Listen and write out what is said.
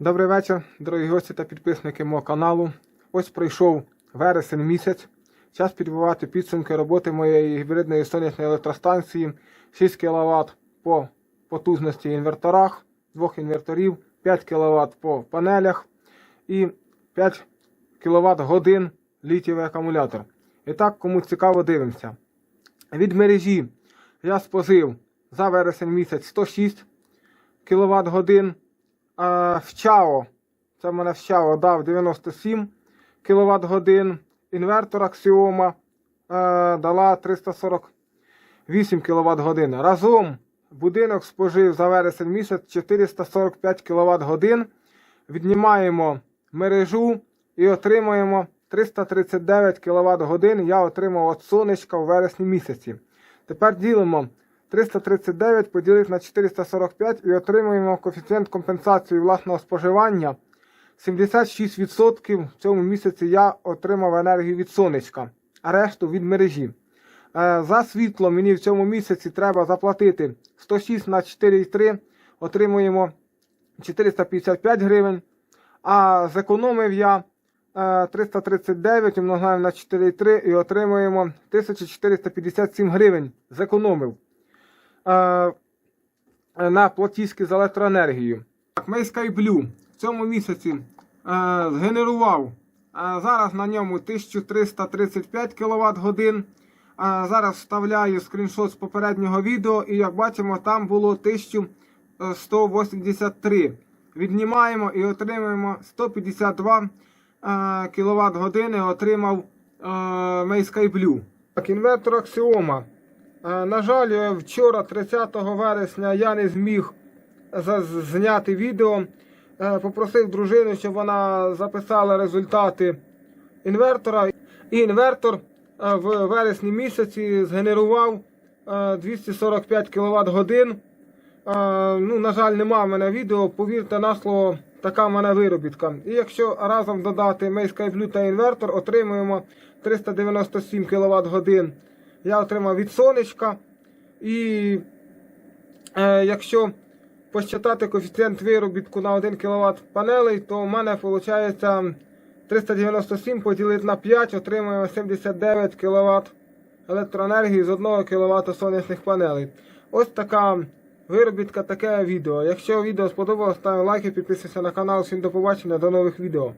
Добрий вечір, дорогі гості та підписники мого каналу. Ось прийшов вересень місяць. Час підбивати підсумки роботи моєї гібридної сонячної електростанції 6 кВт по потужності інверторах, двох інверторів, 5 кВт по панелях і 5 кВт годин літієвий акумулятор. І так, кому цікаво, дивимося. Від мережі я спожив за вересень місяць 106 кВт годин. В ЧАО, це в мене в ЧАО дав 97 кВт годин. Інвертор Аксіома е, дала 348 кВт годин. Разом будинок спожив за вересень місяць 445 кВт годин. Віднімаємо мережу і отримуємо 339 кВт годин. Я отримав від сонечка у вересні місяці. Тепер ділимо 339 поділити на 445 і отримуємо коефіцієнт компенсації власного споживання. 76% в цьому місяці я отримав енергію від сонечка, а решту від мережі. Е, За світло мені в цьому місяці треба заплатити 106 на 4,3, отримуємо 455 гривень. А зекономив я е, 339 умножаємо на 4,3 і отримуємо 1457 гривень. Зекономив е, на платіжки за електроенергію. Так, Sky Blue в цьому місяці е, згенерував е, зараз на ньому 1335 кВт годин. Е, зараз вставляю скріншот з попереднього відео, і як бачимо, там було 1183. Віднімаємо і отримуємо 152 кВт години отримав е, Blue. Так, інвертор Axioma. Е, На жаль, е, вчора, 30 вересня, я не зміг зняти відео. Е, Попросив дружину, щоб вона записала результати інвертора. І інвертор в вересні місяці згенерував е, 245 кВт годин. Ну, на жаль, нема в мене відео. Повірте на слово, така в мене виробітка. І якщо разом додати Blue та інвертор, отримуємо 397 кВт годин. Я отримав від сонечка. І е, якщо посчитати коефіцієнт виробітку на 1 кВт панелей, то в мене виходить 397 поділити на 5, отримуємо 79 кВт електроенергії з 1 кВт сонячних панелей. Ось така виробітка, таке відео. Якщо відео сподобалось, ставимо лайки, підписуйся на канал. Всім до побачення, до нових відео.